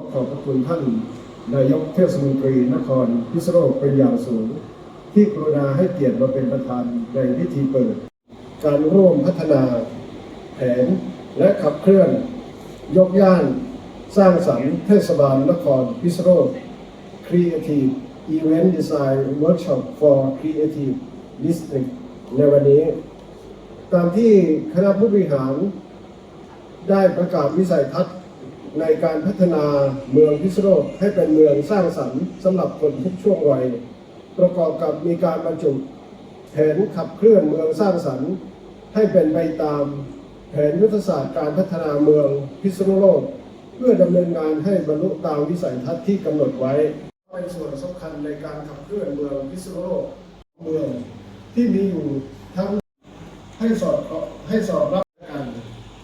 ขอขอบพระคุณท่านนายกเทศมนตรีนครพิษโลกเป็นอย่างสูง ที่กรุณาให้เกียรติมาเป็นประธานในพิธีเปิด การร่วมพัฒนาแผนและขับเคลื่อน ยกย่าน สร้างสรรค์เทศบาลนครพิษโลก Creative Event Design Workshop for Creative District ในวันนี้ ตามที่คณะผู้บริหารได้ประกาศวิสัยทัศน์ ในการพัฒนาเมืองพิษณุโลกให้เป็นเมืองสร้างสรรค์สำหรับคนทุกช่วงวัย ประกอบกับมีการบรรจุแผนขับเคลื่อนเมืองสร้างสรรค์ให้เป็นไปตามแผนยุทธศาสตร์การพัฒนาเมืองพิษณุโลก เพื่อดำเนินงานให้บรรลุตามวิสัยทัศน์ที่กำหนดไว้เป็นส่วนสำคัญในการขับเคลื่อนเมืองพิษณุโลกเมืองที่มีอยู่ทั้งให้สอดให้สอดรับกัน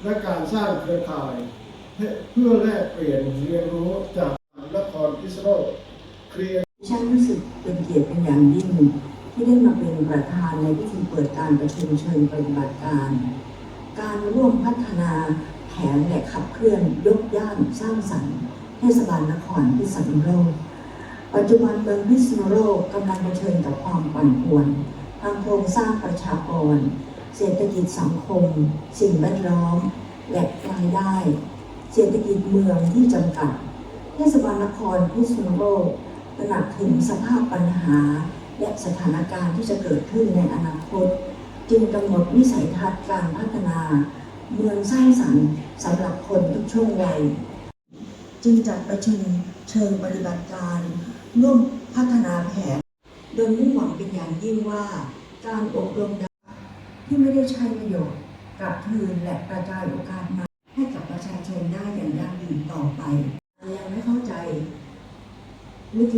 และการสร้างเครือข่าย เพื่อแลกเปลี่ยนเรียนรู้จากนครพิษณุโลกเคลียร์ฉันรู้สึกเป็นเกียรติเป็นอย่างยิ่งที่ได้มาเป็นประธานในพิธีเปิดการประชุมเชิงปฏิบัติการ การร่วมพัฒนาแผนและขับเคลื่อนยกย่านสร้างสรรค์เทศบาลนครพิษณุโลกปัจจุบันเมืองพิษณุโลกกำลังเผชิญกับความปั่นป่วนทางโครงสร้างประชากร เศรษฐกิจสังคม สิ่งแวดล้อม และรายได้ เศรษฐกิจเมืองที่จำกัด เทศบาลนครพิษณุโลกตระหนักถึงสภาพปัญหา และสถานการณ์ที่จะเกิดขึ้นในอนาคต จึงกำหนดวิสัยทัศน์การพัฒนา เมืองสร้างสรรค์สำหรับคนทุกช่วงวัยจึงจัดประชุมเชิงปฏิบัติการ ร่วมพัฒนาแผน โดยมุ่งหวังเป็นอย่างยิ่งว่า การอบรมดาที่ไม่ได้ใช้ประโยชน์กลับคืนและกระจายโอกาสมาก ประชาชนได้อย่างยั่งยืนต่อไป ยังไม่เข้าใจ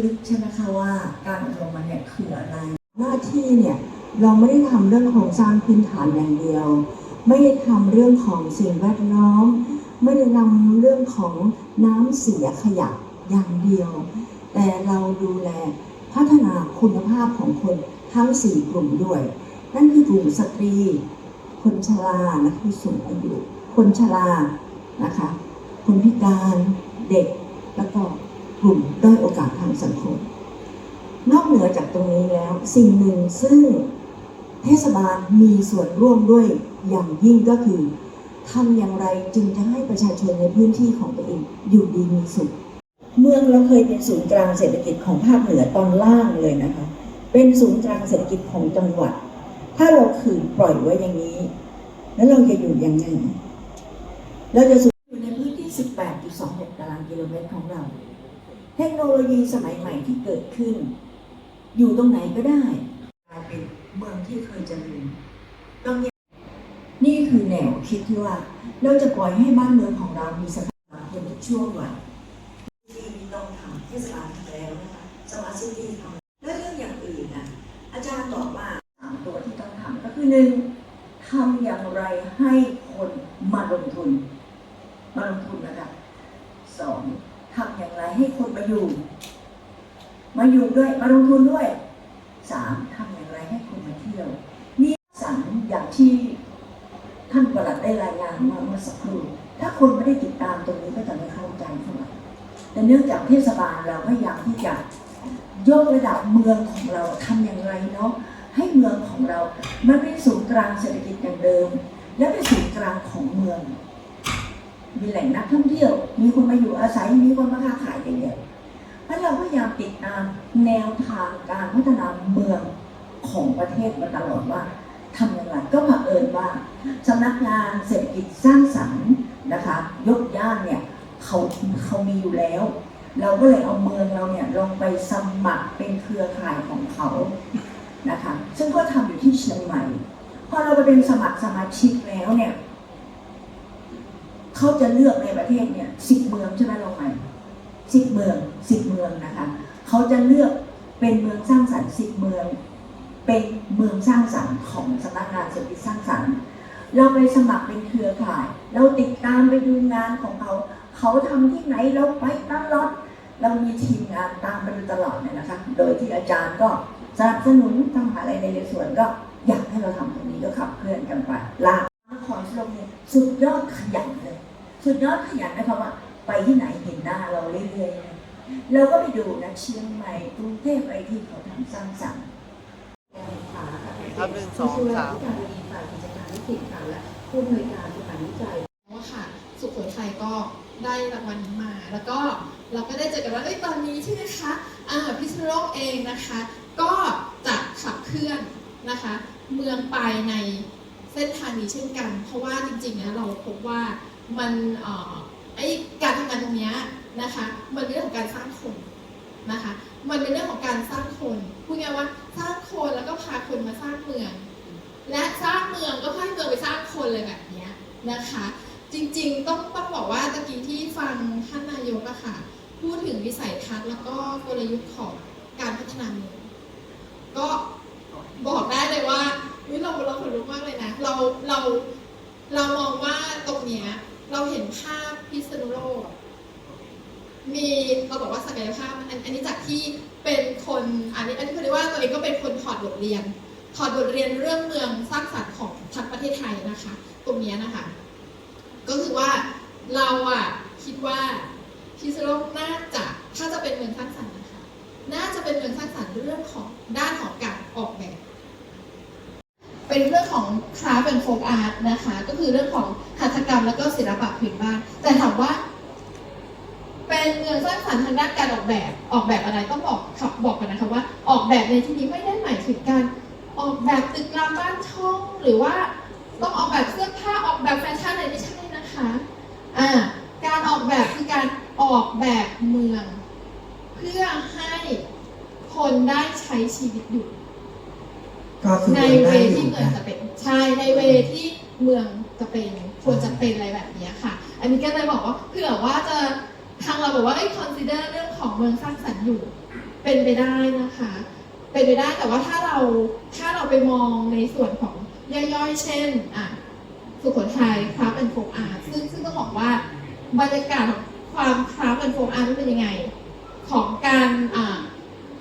ลึกๆใช่ไหมคะว่าการอบรมมันเนี่ยคืออะไร หน้าที่เนี่ยเราไม่ได้ทำเรื่องโครงสร้างพื้นฐานอย่างเดียว ไม่ได้ทำเรื่องของสิ่งแวดล้อม ไม่ได้ทำเรื่องของน้ำเสียขยะอย่างเดียว แต่เราดูแลพัฒนาคุณภาพของคนทั้ง 4 กลุ่มด้วย นั่นคือกลุ่มสตรี คนชราและผู้สูงอายุ คนชรา นะคะ คนพิการเด็กแล้วก็กลุ่มด้อยโอกาสทางสังคม นอกเหนือจากตรงนี้แล้ว สิ่งหนึ่งซึ่งเทศบาลมีส่วนร่วมด้วยอย่างยิ่งก็คือทำอย่างไรจึงจะให้ประชาชนในพื้นที่ของตัวเองอยู่ดีมีสุข เมืองเราเคยเป็นศูนย์กลางเศรษฐกิจของภาคเหนือตอนล่างเลยนะคะ เป็นศูนย์กลางเศรษฐกิจของจังหวัด ถ้าเราขืนปล่อยไว้อย่างนี้ แล้วเราจะอยู่ยังไง เราจะอยู่ในพื้นที่ 18.26 ตารางกิโลเมตรของเรา เทคโนโลยีสมัยใหม่ที่เกิดขึ้น อยู่ตรงไหนก็ได้กลายเป็นเมืองที่เคยเจริญต้องเนี่ยนี่คือแนวคิดที่ว่า เราจะปล่อยให้บ้านเมืองของเรามีสภาพเป็นทุกช่วงวัยที่มีต้องทำเทศบาลทำแล้วนะคะสมาร์ทซิตี้ทำแล้วเรื่องอย่างอื่นนะอาจารย์บอกว่าสามตัวที่ต้องทำก็คือหนึ่งทำอย่างไรให้คนมาลงทุน มาลงทุนนะคะสองทำอย่างไรให้คนมาอยู่ มาอยู่ด้วย มาลงทุนด้วยสามทำอย่างไรให้คนมาเที่ยว นี่สันอย่างที่ท่านประหลัดได้รายงานมาเมื่อสักครู่ ถ้าคนไม่ได้ติดตามตรงนี้ก็จะไม่เข้าใจเท่าไหร่แต่เนื่องจากเทศบาลเราพยายามที่จะยกระดับเมืองของเราทำอย่างไรเนาะให้เมืองของเรา มันเป็นศูนย์กลางเศรษฐกิจอย่างเดิม และเป็นศูนย์กลางของเมือง มีแหล่งนักท่องเที่ยว มีคนมาอยู่อาศัย มีคนมาค้าขายเยอะๆเพราะเราพยายามติดตามแนวทางการพัฒนาเมืองของประเทศมาตลอดว่าทำอย่างไรก็เอิญว่าสำนักงานเศรษฐกิจสร้างสรรค์นะคะ ยกย่านเนี่ยเขาเขามีอยู่แล้ว เราก็เลยเอาเมืองเราเนี่ยลงไปสมัครเป็นเครือข่ายของเขานะคะ ซึ่งก็ทำอยู่ที่เชียงใหม่ พอเราไปเป็นสมัครสมาชิกแล้วเนี่ย เขาจะเลือกในประเทศเนี่ยสิบเมืองใช่ไหมลงมาสิบเมืองสิบเมืองนะคะเขาจะเลือกเป็นเมืองสร้างสรรค์สิบเมือง เป็นเมืองสร้างสรรค์ของสำนักงานเศรษฐกิจสร้างสรรค์ เราไปสมัครเป็นเครือข่าย เราติดตามไปดูงานของเขา เขาทำที่ไหนเราไปตลอดเรามีทีมงานตามไปตลอดเนี่ยนะคะ โดยที่อาจารย์ก็สนับสนุนทำอะไรในส่วนก็อยากให้เราทำตรงนี้ก็ขับเคลื่อนกันไปลากนครสลมเนี่ยสุดยอดขยัน สุดยอดขยันนะคะว่า ไปที่ไหนเห็นหน้าเราเรื่อยๆนะเราก็ไปดูนะเชียงใหม่กรุงเทพอะไรที่เขาทำสร้างสรรค์ครับหนึ่งสองสามการบริการกิจการวิกฤตค่ะและผู้อำนวยการสถานวิจัยว่าค่ะ สุโขทัยก็ได้รางวัลนี้มา แล้วก็เราก็ได้เจอกันว่าเอ้ยตอนนี้ใช่ไหมคะอ่าพิษณุโลกเองนะคะ ก็จะขับเคลื่อนนะคะ เมืองไปในเส้นทางนี้เช่นกัน เพราะว่าจริงๆนะเราพบว่า มันเอ่อไอการทำงานตรงเนี้ยนะคะ มันเป็นเรื่องของการสร้างคนนะคะ มันเป็นเรื่องของการสร้างคนพูดง่ายว่าสร้างคนแล้วก็พาคนมาสร้างเมือง และสร้างเมืองก็ให้เมืองไปสร้างคนเลยแบบเนี้ยนะคะ จริงๆต้องต้องบอกว่าตะกี้ที่ฟังท่านนายกอะค่ะ พูดถึงวิสัยทัศน์แล้วก็กลยุทธ์ของการพัฒนาเมืองก็บอกได้เลยว่าเฮ้ยเราเราขนลุกมากเลยนะ เราเราเรามองว่าตรงเนี้ย เราเห็นภาพพิษณุโลก มีเราบอกว่าศักยภาพอันอันนี้จากที่เป็นคนอันนี้อันนี้คือเรียกว่าตัวเองก็เป็นคนถอดบทเรียน ถอดบทเรียนเรื่องเมืองสร้างสรรค์ของทั้งประเทศไทยนะคะ ตรงนี้นะคะ ก็คือว่าเราอะคิดว่าพิษณุโลกน่าจะถ้าจะเป็นเมืองสร้างสรรค์นะคะ น่าจะเป็นเมืองสร้างสรรค์เรื่องของด้านของการออกแบบ เป็นเรื่องของคราฟเป็นโฟกอาร์ตนะคะ ก็คือเรื่องของหัตถกรรมแล้วก็ศิลปะพื้นบ้าน แต่ถามว่า เป็นเมืองสร้างสรรค์ทางด้านการออกแบบออกแบบอะไรต้องบอกบบอกกันนะคะว่า ออกแบบในที่นี้ไม่ได้หมายถึงการออกแบบตึกรามบ้านช่องหรือว่าต้องออกแบบเสื้อผ้าออกแบบแฟชั่นอะไรไม่ใช่นะคะอ่าการออกแบบคือการออกแบบเมือง เพื่อให้คนได้ใช้ชีวิตอยู่ ก็คือในเวที่เมืองนะจะเป็นใช่ในเวที่เมืองจะเป็นควรจะเป็นอะไรแบบนี้ค่ะ อันนี้ก็เลยบอกว่าเผื่อว่าจะทางเราบอกว่าเอ้ consider เรื่องของเมืองสร้างสรรค์อยู่ เป็นไปได้นะคะ เป็นไปได้แต่ว่าถ้าเราถ้าเราไปมองในส่วนของย่อยๆ เช่นอะสุโขทัยคราฟแอนด์โฟกอาร์ซึ่งซึ่งต้องบอกว่าบรรยากาศของความคราฟแอนด์โฟอาร์เป็นยังไง ของการอ่า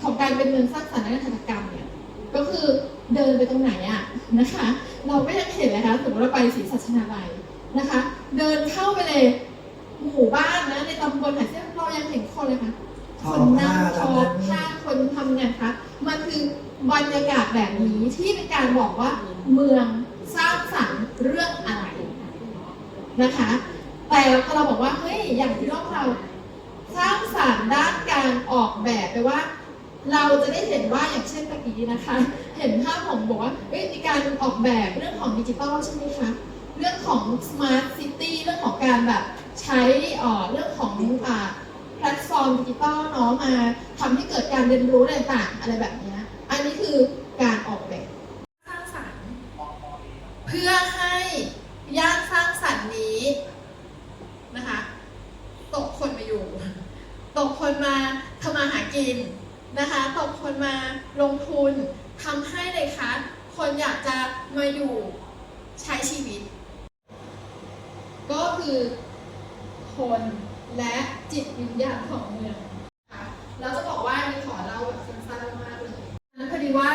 ของการเป็นเมืองสร้างสรรค์และการหัตถกรรมเนี่ยก็คือ เดินไปตรงไหนอะนะคะ เราก็ยังเห็นเลยนะคะสมมติเราไปศรีสัชนาลัยนะคะ เดินเข้าไปเลยหมู่บ้านนะในตำบลไหนที่เรายังเห็นคนเลยค่ะทคอนผ้านั่งททำอนั้นผ้าคนทำงานคะมันคือบรรยากาศแบบนี้ที่เป็นการบอกว่าเมืองสร้างสรรค์เรื่องอะไรนะคะ แต่พอเราบอกว่าเฮ้ยอย่างที่โลกเราสร้างสรรค์ด้านการออกแบบไปว่า เราจะได้เห็นว่าอย่างเช่นตะกี้นะคะ เห็นภาพผมบอกว่าเอ้ยมีการออกแบบเรื่องของดิจิตอลใช่ไหมคะ เรื่องของ smart city เรื่องของการแบบใช้เรื่องของแพลตฟอร์มดิจิตอลเนาะมาทำให้เกิดการเรียนรู้อะไรต่างๆ อะไรแบบนี้ อันนี้คือการออกแบบสร้างสรรค์เพื่อให้ย่านสร้างสรรค์นี้นะคะตกคนมาอยู่ ตกคนมาทำมาหากิน นะคะตกคนมาลงทุนทำให้เลยคะคนอยากจะมาอยู่ใช้ชีวิต ก็คือคนและจิตวิญญาณของเมืองนะคะเราจะบอกว่านี่ขอเล่าแบบสั้นๆมากเลยนั้นพอดีว่า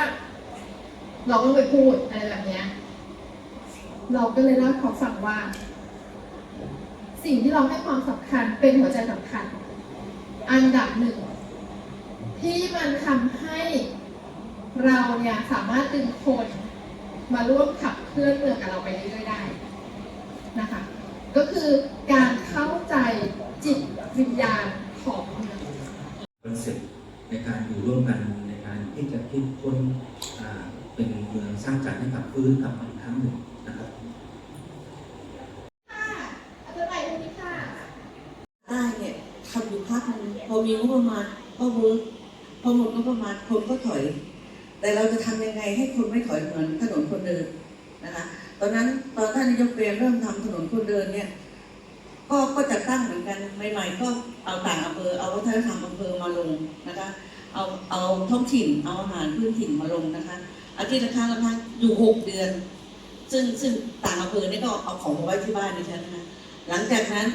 เราต้องไปพูดอะไรแบบเนี้ยเราก็เลยเล่าเขาฟังว่า สิ่งที่เราให้ความสำคัญเป็นหัวใจสำคัญ อันดับหนึ่ง ที่มันทำให้เราเนี่ยสามารถดึงคนมาร่วมขับเคลื่อนเมืองกับเราไปเรื่อยๆได้นะคะ ก็คือการเข้าใจจิตวิญญาณของเมืองคอนเซ็ปต์ในการอยู่ร่วมกันในการที่จะคิดค้นอ่าเป็นเมืองสร้างสรรค์ให้กับพื้นกับมาอีกครั้งหนึ่งนะครับถ้าจะไปตรงนี้ค่ะใต้เนี่ยทำอยู่พักนึงพอมีงบประมาณก็เวิร์ก พอหมดงบประมาณคนก็ถอย แต่เราจะทำยังไงให้คนไม่ถอยเหมือนถนนคนเดินนะคะตอนนั้นตอนท่านนายกเปรมเริ่มทำถนนคนเดินเนี่ยก็ก็จะตั้งเหมือนกันใหม่ๆก็เอาต่างอำเภอเอาวัฒนธรรมอำเภอมาลงนะคะเอาเอาท้องถิ่นเอาอาหารพื้นถิ่นมาลงนะคะอาทิตย์ละครั้งละครั้งอยู่หกเดือน ซึ่งซึ่งต่างอำเภอเนี่ยก็เอาของมาไว้ที่บ้านดิฉันนะคะหลังจากนั้น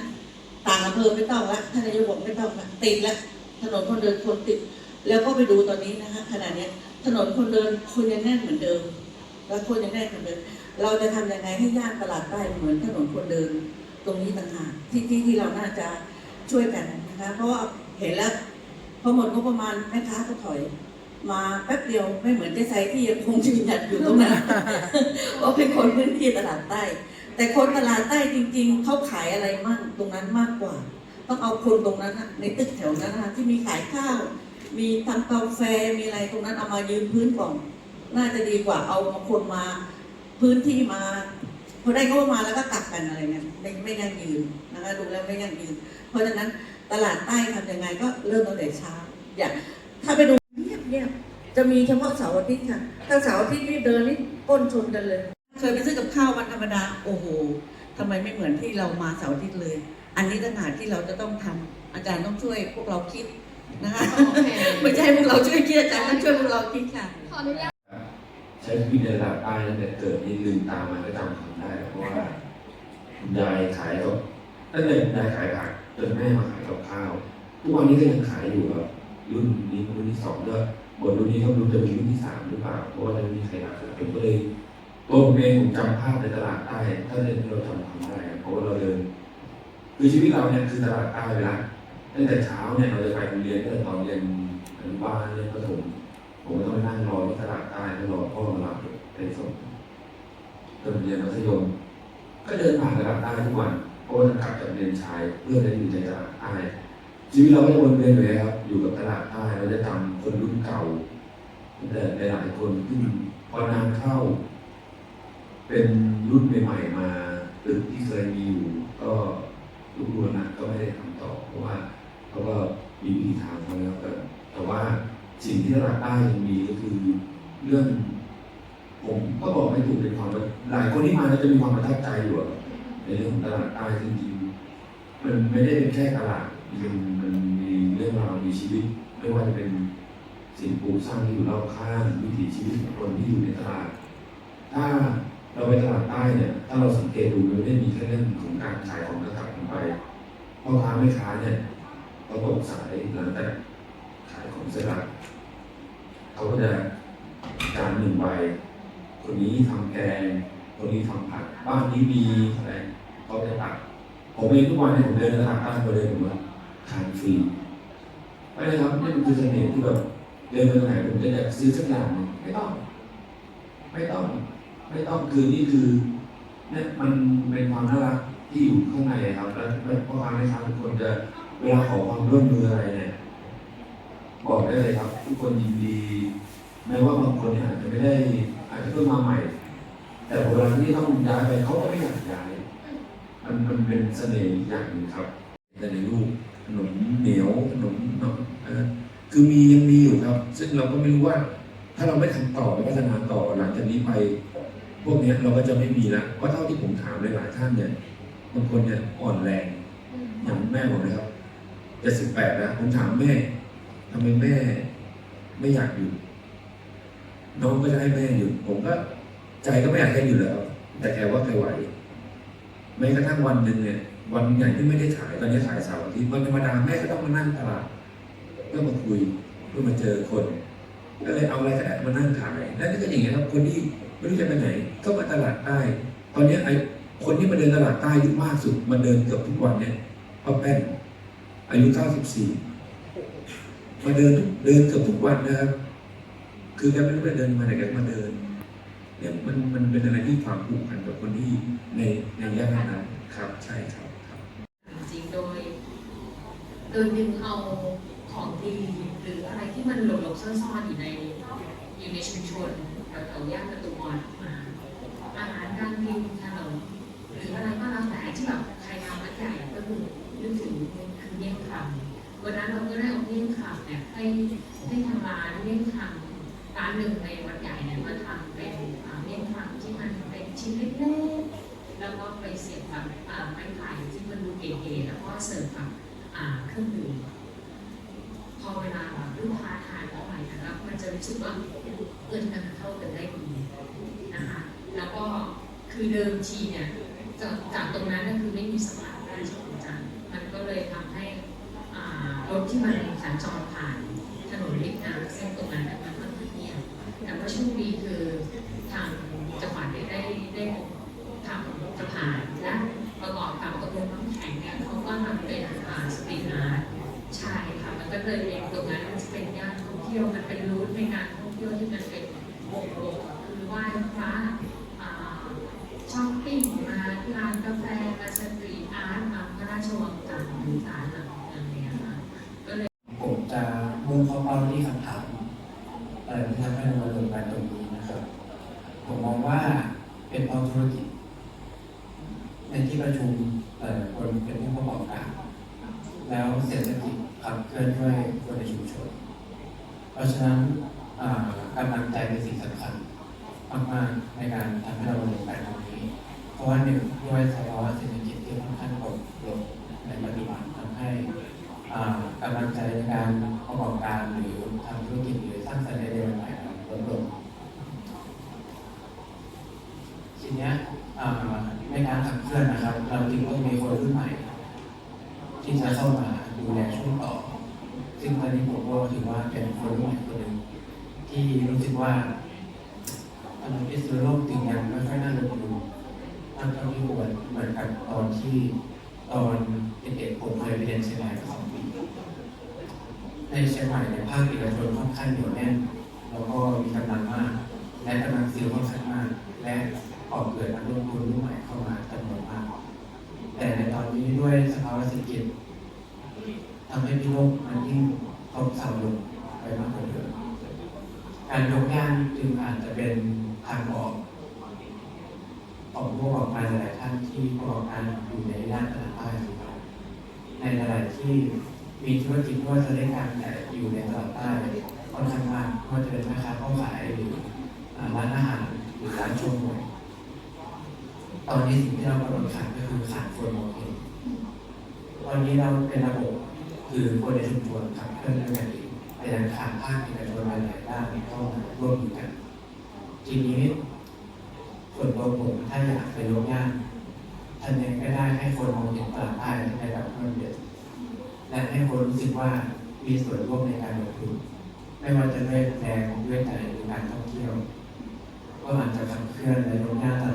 ต่างอำเภอไม่ต้องละท่านนายกบอกไม่ต้องละติดละถนนคนเดินคนติด แล้วก็ไปดูตอนนี้นะคะขณะนี้ถนนคนเดินคนยังแน่นเหมือนเดิม แล้วคนยังแน่นเหมือนเดิม เราจะทำยังไงให้ย่านตลาดใต้เหมือนถนนคนเดินตรงนี้ต่างหากที่ที่ที่เราน่าจะช่วยกันนะคะเพราะว่าเห็นแล้วพอหมดงบประมาณแม่ค้าก็ถอย มาแป๊บเดียวไม่เหมือนเจ๊ไซที่ยังคงยืนหยัดอยู่ตรงนั้นเพราะเป็นคนพื้นที่ตลาดใต้ แต่คนตลาดใต้จริง ๆเขาขายอะไรมั่งตรงนั้นมากกว่า ต้องเอาคนตรงนั้นในตึกแถวนั้นที่มีขายข้าว มีทำกาแฟมีอะไรตรงนั้นเอามายืนพื้นก่อนน่าจะดีกว่าเอามาคนมาพื้นที่มาพอได้ก็มาแล้วก็กลับกันอะไรเงี้ยไม่ไม่ยั่งยืนนะคะดูแล้วไม่ยั่งยืน เพราะฉะนั้นตลาดใต้ทำยังไงก็เริ่มตั้งแต่เช้า อย่าถ้าไปดูเงียบๆจะมีเฉพาะเสาร์อาทิตย์ค่ะ ถ้าเสาร์อาทิตย์นี่เดินนี่ก้นชนกันเลย เคยไปซื้อกับข้าววันธรรมดา โอ้โหทำไมไม่เหมือนที่เรามาเสาร์อาทิตย์เลย อันนี้ต่างหากที่เราจะต้องทำอาจารย์ต้องช่วยพวกเราคิด นะคะโอเคไม่ใช่พวกเราช่วยคิดอาจารย์ต้องช่วยพวกเราคิดค่ะ ขออนุญาตใช้ชีวิตในระดับใต้ตั้งแต่เกิดนี่ลืมตามาก็จำคำได้ เพราะว่าคุณยายขายกับตั้งแต่คุณยายขายผักจนแม่มาขายกับข้าวทุกวันนี้ก็ยังขายอยู่ครับรุ่นนี้รุ่นที่สองด้วยบนรุ่นนี้ก็ไม่รู้จะมีรุ่นที่สามหรือเปล่าเพราะว่ายังไม่มีใครรับผมก็เลยตัวผมเองผมจำภาพในตลาดใต้ถ้าเดินเราจำคำได้ครับเพราะว่าเราเดินคือชีวิตเราเนี่ยคือตลาดใต้ไปแล้ว ตั้งแต่เช้าเนี่ยเราจะไปโรงเรียนตั้งแต่ตอนเรียนอนุบาลเรียนประถมผมก็ต้องไปนั่งรอที่ตลาดใต้แล้วรอพ่อมารับไปส่งจนเรียนมัธยม ก็เดินผ่านตลาดใต้ทุกวันเพราะว่ากลับจากเรียนชายเพื่อจะอยู่ในตลาดใต้ชีวิตเราก็จะวนเวียนเลยครับ อยู่กับตลาดใต้เราจะจำคนรุ่นเก่าแต่หลายคนที่พอนานเข้า เป็นรุ่นใหม่ๆมาตึกที่เคยมีอยู่ ก็ลูกรวนนะก็ไม่ได้ทำต่อเพราะว่า เขาก็มีวิธีทางเขาแล้วแต่แต่ว่าสิ่งที่ตลาดใต้ยังมีก็คือเรื่อง ผมก็บอกไม่ถูกเป็นความหลายคนที่มาแล้วจะมีความประทับใจอยู่ในเรื่องของตลาดใต้จริงๆมันไม่ได้เป็นแค่ตลาดมันมันมีเรื่องราวมีชีวิต ไม่ว่าจะเป็นสิ่งปลูกสร้างที่อยู่รอบข้างวิถีชีวิตของคนที่อยู่ในตลาด ถ้าเราไปตลาดใต้เนี่ย ถ้าเราสังเกตดูมันไม่ได้มีแค่เรื่องของการขายของกระตับลงไปพ่อค้าแม่ค้าเนี่ย เขาตกสายหลังจากขายของเสร็จแล้วเขาก็จะจานหนึ่งใบคนนี้ทำแกงคนนี้ทำผัดบ้านนี้มีอะไรเขาจะตักผมเองทุกวันเนี่ยผมเดินตลาดใต้ผมเดินผมว่าทานฟรีไม่เลยครับนี่มันคือเสน่ห์ที่แบบเดินไปตรงไหนผมจะอยากซื้อสักอย่างหนึ่งไม่ต้อง ไม่ต้อง ไม่ต้องคือนี่คือเนี่ยมันเป็นความน่ารักที่อยู่ข้างในครับแล้วแล้วพ่อค้าแม่ค้าทุกคนจะ เวลาขอความร่วมมืออะไรเนี่ยบอกได้เลยครับ ทุกคนยินดีแม้ว่าบางคนเนี่ยอาจจะไม่ได้อาจจะเพิ่งมาใหม่ แต่เวลาที่ต้องย้ายไปเขาก็ไม่อยากย้ายมันมันเป็นเสน่ห์อย่างหนึ่งครับแต่ในรูปขนมเหนียวขนมเนาะคือมียังมีอยู่ครับ ซึ่งเราก็ไม่รู้ว่า ถ้าเราไม่ทำต่อไม่พัฒนาต่อหลังจากนี้ไป พวกเนี้ยเราก็จะไม่มีละเพราะเท่าที่ผมถามหลายๆท่านเนี่ยบางคนเนี่ยอ่อนแรงอย่างแม่ผมนะครับ จะสิบแปดแล้วผมถามแม่ทำไมแม่ ไม่อยากหยุดน้องก็จะให้แม่หยุดผมก็ ใจก็ไม่อยากให้หยุดแล้ว แต่แกว่าแกไหวแม้กระทั่งวันหนึ่งเนี่ย วันใหญ่ที่ไม่ได้ขายตอนนี้ขายเสาร์อาทิตย์วันธรรมดาแม่ก็ต้องมานั่งตลาดเพื่อมาคุยเพื่อมาเจอคนก็เลยเอาอะไรก็ได้มานั่งขายแล้วนี่ก็อย่างเงี้ยครับ คนที่ไม่รู้จะไปไหน ก็มาตลาดใต้ตอนนี้ไอ้คนที่มาเดินตลาดใต้อายุมากสุดมาเดินเกือบทุกวันเนี่ยป้าแป้น อายุ 94 มาเดินเดินเกือบทุกวันนะครับ คือแกไม่รู้จะเดินมาไหนแกมาเดินเนี่ยมันมันเป็นอะไรที่ความผูกพันกับคนที่ในในย่านนั้นครับ ใช่ครับครับ จริงๆโดย โดยดึงเอาของดีหรืออะไรที่มันหลบหลบๆซ่อนๆอยู่ในอยู่ในชุมชนแถวๆย่านประตูมอนมาอาหารการกินขนมหรืออะไรก็แล้วแต่ที่แบบใครมาวัดใหญ่ก็คือนึกถึงคือ เมี่ยงคำวันนั้นเราก็ได้เอาเมี่ยงคำเนี่ยให้ให้ทางร้านเมี่ยงคำร้านหนึ่งในวัดใหญ่เนี่ยมาทำเป็นเมี่ยงคำที่มันเป็นชิ้นเล็กๆแล้วก็ไปเสียบกับไม้ไผ่ที่มันดูเก๋ๆแล้วก็เสิร์ฟกับเครื่องดื่มพอเวลาลูกค้าทานเข้าไปนะครับมันจะรู้สึกว่าเกินกันเข้ากันได้ดีนะคะแล้วก็คือเดิมทีเนี่ยจากจากตรงนั้นก็คือไม่มีสะพานราชกุจันทร์มันก็เลยทำให้อ่า ที่มันสัญจรผ่านถนนเล็กน้ำเส้นตรงนั้นนะมันค่อนข้างเงียบแต่ว่าโชคดีคือทางจังหวัดเนี่ยได้ได้ทำสะพานและประกอบกับกระบวนน้ำแข็งเนี่ยเขาก็ทำเป็นอ่าสตรีทก็เลยเป็นตรงนั้นมันจะเป็นย่านท่องเที่ยวมันเป็นรูทในการท่องเที่ยวที่มันเป็นวงรวมคือไหว้พระอ่าช้อปปิ้งมาร้านกาแฟมาสตรีทอาร์ตมาพระราชวังต่างๆสารอย่างเงี้ยค่ะก็เลย ผมจะมุ่งเข้าเป้าที่คำถามเอ่อที่ทำให้เรามาลงกันตรงนี้นะครับ ผมมองว่าเป็นเพราะธุรกิจ ในที่ประชุมเอ่อคนเป็นผู้ประกอบการ แล้วเศรษฐกิจขับเคลื่อนด้วยคนในชุมชน เพราะฉะนั้นอ่ากำลังใจเป็นสิ่งสำคัญ มากๆในการทำให้เราลงกันตรงนี้ เพราะว่าหนึ่งด้วยสภาวะเศรษฐกิจที่ค่อนข้างตกลงในปัจจุบันทำให้กำลังใจในการประกอบการหรือทำธุรกิจหรือสร้างสรรค์ไอเดียใหม่ลดลงทีนี้ยอ่าในการขับเคลื่อนนะครับ เราจึงต้องมีคนรุ่นใหม่ ที่จะเข้ามาดูแลช่วงต่อ ซึ่งตอนนี้ผมก็ถือว่าเป็นคนรุ่นใหม่คนหนึ่งที่รู้สึกว่าทำไมพิษณุโลกจึงยังไม่ค่อยน่าลงทุนมากเท่าที่ควรเหมือนกับตอน ที่ตอนเด็กๆผมเคยไปเรียนเชียงใหม่มาสองปีในเชียงใหม่ในยภาคเอกชนค่อนข้างเหนียวแน่นแล้วก็มีกำลังมาก และกำลังซื้อค่อนข้างมาก และออกเกิดนักลงทุนรุ่นใหม่เข้ามาจำนวนมาก แต่ในตอนนี้ด้วยสภาวะเศรษฐกิจทำให้พี่โลกมันยิ่งตกต่ำลงไปมากกว่าเดิมการยกย่างจึงอาจจะเป็นทางออก ของผู้ประกอบการหลาย ๆท่านที่ประกอบการอยู่ในย่านตลาดใต้ของเราในตลาดที่มีธุรกิจว่าจะได้การแต่อยู่ในตลาดใต้ค่อนข้างมากไม่ว่าจะเป็นแม่ค้าเข้าขายหรืออ่ร้านอาหารหรือร้านชว์หวยตอนนี้สิ่งที่เรากำลังขาดก็คือขาดคนมองเห็นตอนนี้เราเป็นระบบคือคนในชุมชนขับเคลื่อนด้วยกันเองแต่ยังขาดภาคเอกชนหลายๆด้านเข้ามาร่วมมือกันทีนี้ส่วนตัวผมถ้าอยากไปยกย่าง ทำยังไงก็ได้ให้คนมองเห็นตลาดได้ในแบบเพิ่มเด็ดและให้คนรู้สึกว่ามีส่วนร่วมในการลงทุนไม่ว่าจะด้วยแรงด้วยใจหรือการท่องเที่ยว ก็อาจจะขับเคลื่อนในยกย่าตลาดใต้ได้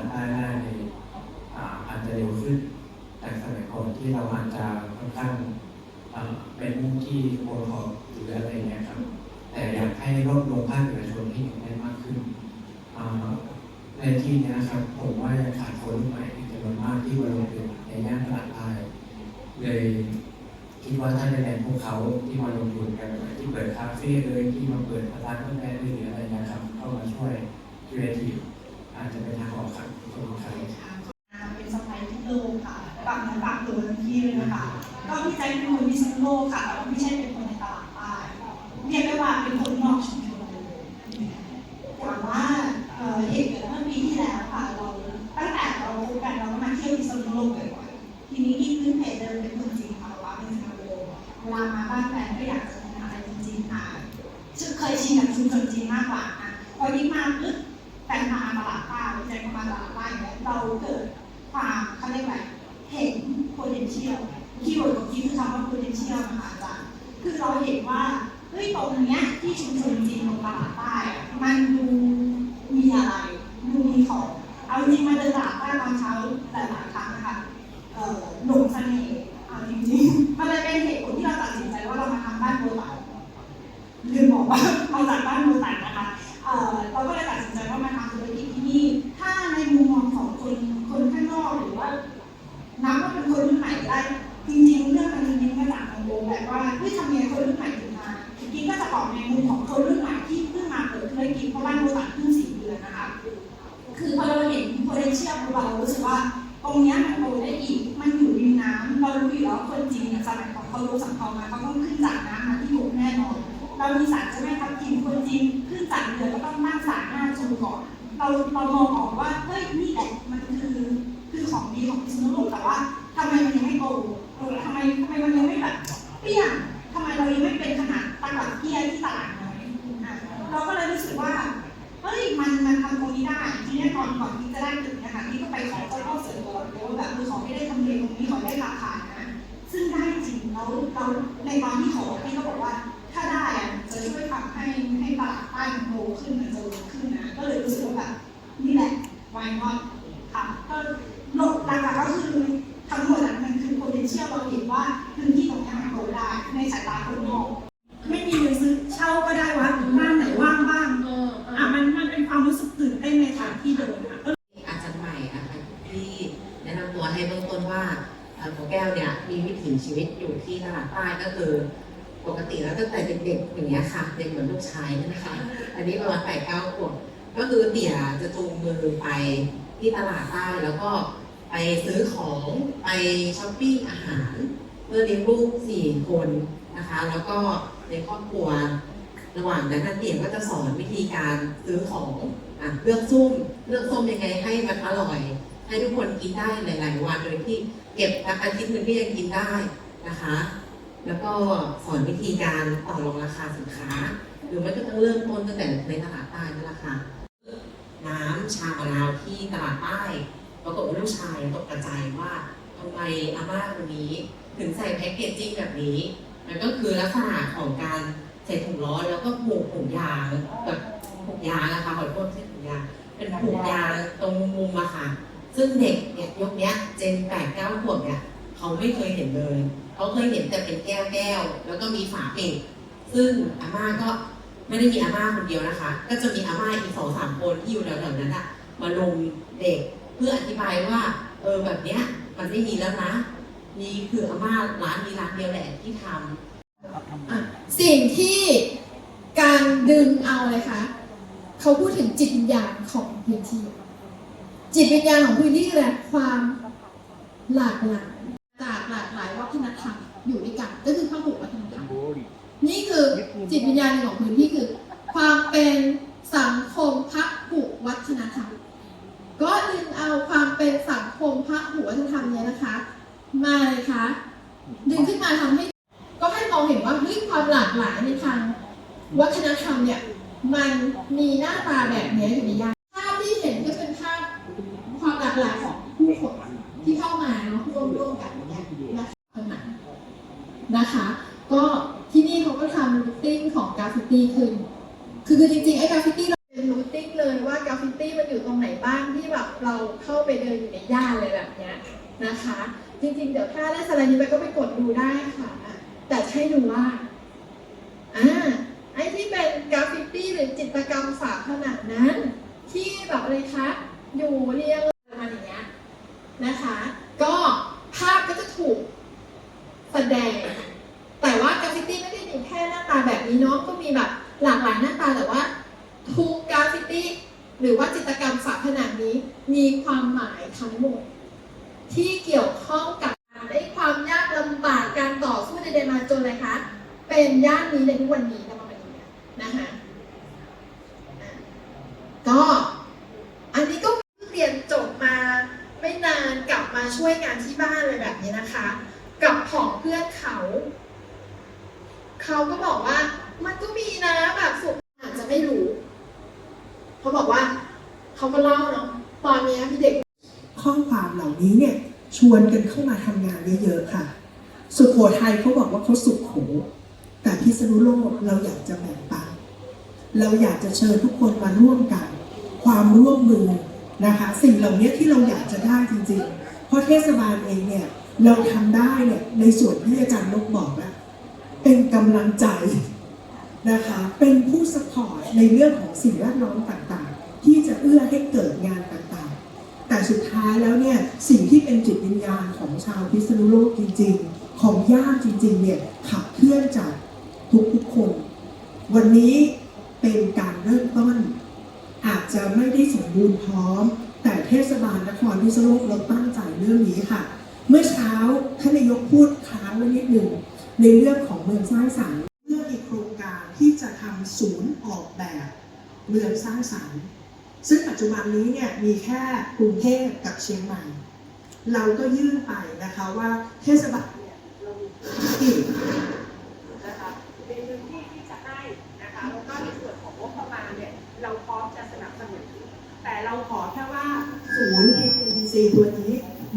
เพราะบ้านโบตัดเพิ่งสี่เดือนนะคะ คือพอเราเห็น potential เรารู้สึกว่า ตรงเนี้ยมันโตได้อีก มันอยู่ริมน้ำเรารู้อยู่แล้วคนจริงเนี่ยสมัยของเขารู้สังเขามาเขาต้องขึ้นจากน้ำมาที่บกแน่นอนเรามีสารเจะไม่ทับทิมคนจริงขึ้นจากเรือก็ต้องนั่งสารหน้าจูก่อนเราเรามองออกว่าเฮ้ยนี่แหละ นเชื่อลเราเห็นว่าพื้นที่ตรงนี้โกได้ในสายตาคนมองไม่มีเงินซื้อเช่าก็ได้วะบ้านไหนว่างบ้างอะมันมันเป็นความรู้สึกตื่นเต้นในฐานที่เดิมอะอาจารย์ใหม่อะที่แนะนำตัวให้เบื้องต้นว่าของแก้วเนี่ยมีวิถีชีวิตอยู่ที่ตลาดใต้ก็คือ ปกติแล้วตั้งแต่เด็กๆอย่างเงี้ยค่ะเด็กเหมือนลูกชายนะคะอันนี้ประมาณแปดเก้าขวบก็คือเตี่ยจะจูงมือไปที่ตลาดใต้แล้วก็ ไปซื้อของไปช้อปปิ้งอาหารเพื่อเลี้ยงลูกสี่คนนะคะ แล้วก็ในครอบครัวระหว่างนั้นนักเรียนก็จะสอนวิธีการซื้อของอะเลือกส้มเลือกส้มยังไงให้มันอร่อย ให้ทุกคนกินได้หลาย ๆ วันโดยที่เก็บสักอาทิตย์หนึ่งก็ยังกินได้นะคะ แล้วก็สอนวิธีการต่อรองราคาสินค้า หรือมันก็ต้องเริ่มต้นตั้งแต่ในตลาดใต้นั่นแหละค่ะน้ำชามะนาวที่ตลาดใต้ ปรากฏว่าลูกชายตกกระจว่าทำไมอาม่าคนนี้ ถึงใส่แพ็กเกจจิ้งแบบนี้ มันก็คือลักษณะของการใส่ถุงล้อแล้วก็ผูกถุงยางแบบผูกยางนะคะขอโทษที่ถุงยางเป็นผูกยางตรงมุมอะค่ะ ซึ่งเด็กเนี่ยยกเนี้ยเจนแปดเก้าขวบเนี่ยเขาไม่เคยเห็นเลยเขาเคยเห็นแต่เป็นแก้วแก้วแล้วก็มีฝาปิดซึ่งอาม่าก็ไม่ได้มีอาม่าคนเดียวนะคะ ก็จะมีอาม่าอีกสองสามคนที่อยู่แถวๆนั้นอะมาลงเด็ก พื่ออธิบายว่า เออแบบเนี้ยมันไม่มีแล้วนะ นี่คืออาม่าร้านนี้ร้านเดียวแหละที่ทำอะสิ่งที่การดึงเอาเลยคะเขาพูดถึงจิตวิญญาณของพื้นที่ จิตวิญญาณของพื้นที่คืออะไรความหลากหลายจากหลากหลายวัฒนธรรมอยู่ด้วยกันก็คือพหุวัฒนธรรมนี่คือจิตวิญญาณหนึ่งของพื้นที่คือ ความเป็นสังคมพ นะคะ จริงๆ เดี๋ยวถ้าได้สไลด์นี้ไปก็ไปกดดูได้ค่ะ แต่ให้ดูว่าอ่าไอ้ที่เป็นกราฟฟิตี้หรือจิตรกรรมฝาผนังนั้น ที่แบบอะไรคะ อยู่เรียงยนะคะ ก็ภาพก็จะถูกแสดง แต่ว่ากราฟฟิตี้ไม่ได้มีแค่หน้าตาแบบนี้เนาะ ก็มีแบบหลากหลายหน้าตาแต่ว่าทุกกราฟฟิตี้หรือว่าจิตรกรรมฝาผนังนี้ มีความหมายทั้งหมด ที่เกี่ยวข้องกับไอ้ความยากลำบากการต่อสู้ใดๆมาจนอะไรคะ เป็นย่านนี้ในทุกวันนี้นะประมาณนี้นะคะอะก็อันนี้ก็เพิ่งเรียนจบมาไม่นานกลับมาช่วยงานที่บ้านเลยแบบนี้นะคะ กับของเพื่อนเขา เขาก็บอกว่ามันก็มีนะแบบสุขอาจจะไม่รู้ เขาบอกว่า เขาก็เล่าเนาะตอนเนี้ยพี่เด็ก ข้อความเหล่า นี้เนี่ยชวนกันเข้ามาทำงานเยอะๆค่ะ สุโขทัยเขาบอกว่าเขาสุขโข แต่พิษณุโลกเราอยากจะแบ่งปันเราอยากจะเชิญทุกคนมาร่วมกัน ความร่วมมือนะคะ สิ่งเหล่านี้ที่เราอยากจะได้จริงๆ เพราะเทศบาลเองเนี่ยเราทำได้เนี่ยในส่วนที่อาจารย์นกบอกแล้วเป็นกำลังใจนะคะ เป็นผู้สปอร์ตในเรื่องของสิ่งแวดล้อมต่างๆ ที่จะเอื้อให้เกิดงานต่าง แต่สุดท้ายแล้วเนี่ยสิ่งที่เป็นจิตวิญญาณของชาวพิษณุโลกจริง ๆ ของญาติจริงๆเนี่ยขับเคลื่อนจากทุกๆคน วันนี้เป็นการเริ่มต้น อาจจะไม่ได้สมบูรณ์พร้อม แต่เทศบาลนครพิษณุโลกเราตั้งใจเรื่องนี้ค่ะ เมื่อเช้าท่านนายกพูดค้างไว้นิดหนึ่งในเรื่องของเมืองสร้างสรรค์เพื่อมีกโครงการที่จะทำศูนย์ออกแบบเมืองสร้างสรรค์ ซึ่งปัจจุบันนี้เนี่ยมีแค่กรุงเทพกับเชียงใหม่ เราก็ยื่นไปนะคะว่าเทศบาลเนี่ยเรามีพื้นที่นะคะเป็นพื้นที่ที่จะให้นะคะแล้วก็ในส่วนของงบประมาณเนี่ยเราพร้อมจะสนับสนุนแต่เราขอแค่ว่าศูนย์ TCDC ตัวนี้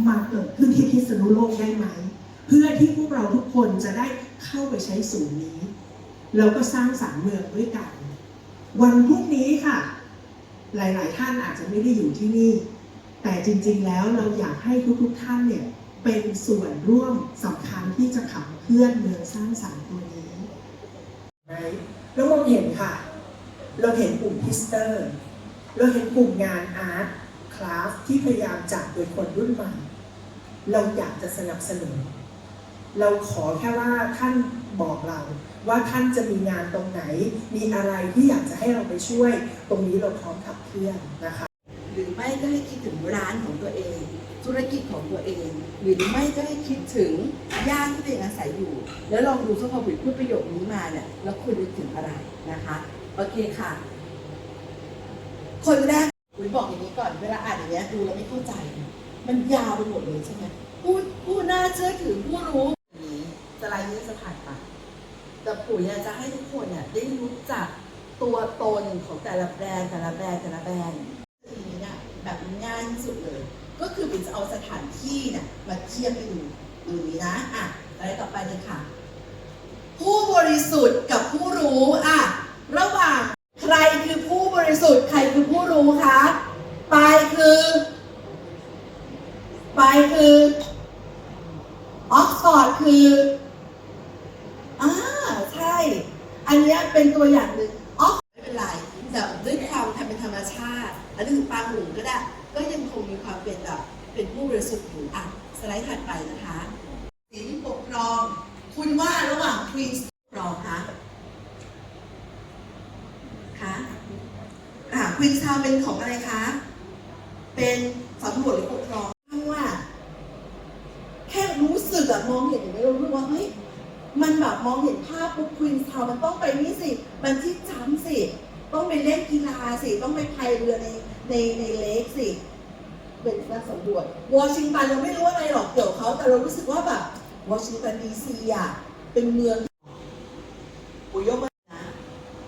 มาเกิดขึ้นที่พิษณุโลกได้ไหม เพื่อที่พวกเราทุกคนจะได้เข้าไปใช้ศูนย์นี้ แล้วก็สร้างสรรเมืองด้วยกัน วันพรุ่งนี้ค่ะ หลาย ๆ ท่านอาจจะไม่ได้อยู่ที่นี่ แต่จริง ๆ แล้วเราอยากให้ทุก ๆ ท่านเนี่ยเป็นส่วนร่วมสำคัญที่จะขับเคลื่อนเมืองสร้างสรรค์ตัวนี้เรามองเห็นค่ะ เราเห็นกลุ่มพิสเตอร์ เราเห็นกลุ่มงานอาร์ตคลาสที่พยายามจัดโดยคนรุ่นใหม่ เราอยากจะสนับสนุน เราขอแค่ว่าท่าน บอกเรา ว่าท่านจะมีงานตรงไหน มีอะไรที่อยากจะให้เราไปช่วย ตรงนี้เราพร้อมขับเคลื่อนนะคะ หรือไม่ก็ให้คิดถึงร้านของตัวเอง ธุรกิจของตัวเอง หรือไม่ก็ให้คิดถึงย่านที่ตัวเองอาศัยอยู่ แล้วลองดูสักพอวิพูดประโยคนี้มาเนี่ยแล้วคุณนึกถึงอะไรนะคะโอเคค่ะ คนแรกคุณบอกอย่างนี้ก่อนเวลาอ่านอย่างเงี้ยดูแล้วไม่เข้าใจ มันยาวไปหมดเลยใช่ไหมผู้ผู้น่าเชื่อถือผู้รู้นี้สไลด์นี้จะผ่านไป แต่ปุ๋ยอยากจะให้ทุกคนเนี่ยได้รู้จักตัวตนของแต่ละแบรนด์แต่ละแบรนด์แต่ละแบรนด์ทีนี้เนี่ยแบบง่ายที่สุดเลย ก็คือปิ๋จะเอาสถานที่เนี่ยมาเทียบให้ดูดูนี้นะอะอะไรต่อไปเลยค่ะ ผู้บริสุทธิ์กับผู้รู้อะระหว่างใครคือผู้บริสุทธิ์ใครคือผู้รู้คะปลายคือปลายคือออกซฟอร์ดคืออ่าใช่ อันเนี้ยเป็นตัวอย่างหนึ่งออกไม่เป็นไรแต่ด้วยความทำเป็นธรรมชาติ อันนี้คือปางหมูก็ได้ ก็ยังคงมีความเป็นแบบเป็นผู้บริสุทธิ์อยู่อะสไลด์ถัดไปนะคะสีที่ปกครอง คุณว่าระหว่างควีนปกครองคะคะอะควีนซาวเป็นของอะไรคะ เป็นสำรวจหรือปกครองถ้าว่า แค่รู้สึกอะมองเห็นอย่างนี้เรารู้ว่าเฮ้ย มันแบบมองเห็นภาพปุ๊บควีนทาวมันต้องไปนี่สิมันที่จ้ำสิ ต้องไปเล่นกีฬาสิ ต้องไปพายเรือในในในเลกสิ เป็นนักสำรวจวอชิงตันเราไม่รู้อะไรหรอกเกี่ยวกับเขาแต่เรารู้สึกว่าแบบวอชิงตันดีซีอะเป็นเมืองปุยยมานะ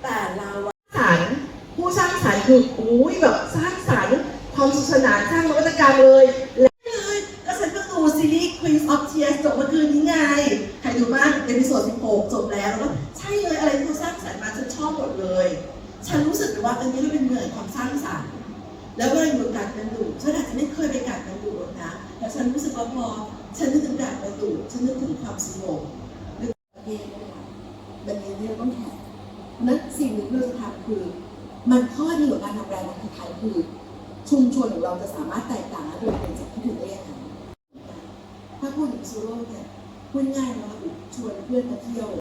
แต่เราอะสรรค์ผู้สร้างสรรค์คืออุ้ยแบบสร้างสรรค์ความสนุกสนานสร้างนวัตกรรมเลยและเลยก็ฉันก็ดูซีรีส์ Queen of Tears จบเมื่อคืนนี้ไงใครดูบ้างเอพิโซด16 จบแล้วแล้วก็ใช่เลยอะไรที่เขาสร้างสรรค์มาฉันชอบหมดเลย ฉันรู้สึกเลยว่าอันนี้มันเป็นเมืองแห่งความสร้างสรรค์แล้วก็เลย ฉันนึกถึงกาดประตู ฉันนึกถึงความสงบ